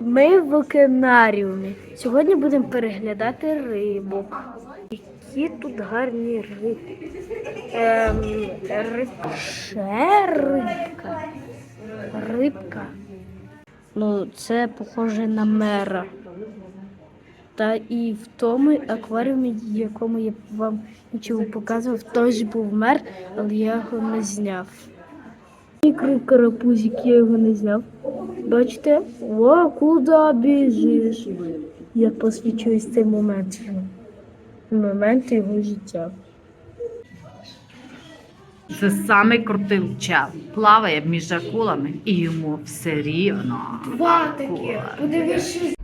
Ми в океанаріумі. Сьогодні будемо переглядати рибок. Які тут гарні рибки. Ем, риб... Ще рибка. Рибка. Ну, це похоже на мера. Та і в тому акваріумі, якому я вам нічого показував, теж був мер, але я його не зняв. Мікрий карапузик, я його не зняв. Бачите? О, куди біжиш? Я посвідчуюсь цей момент. Момент його життя. Це самий крутий чел. Плаває між акулами і йому все рівно. Два такі. Подивись,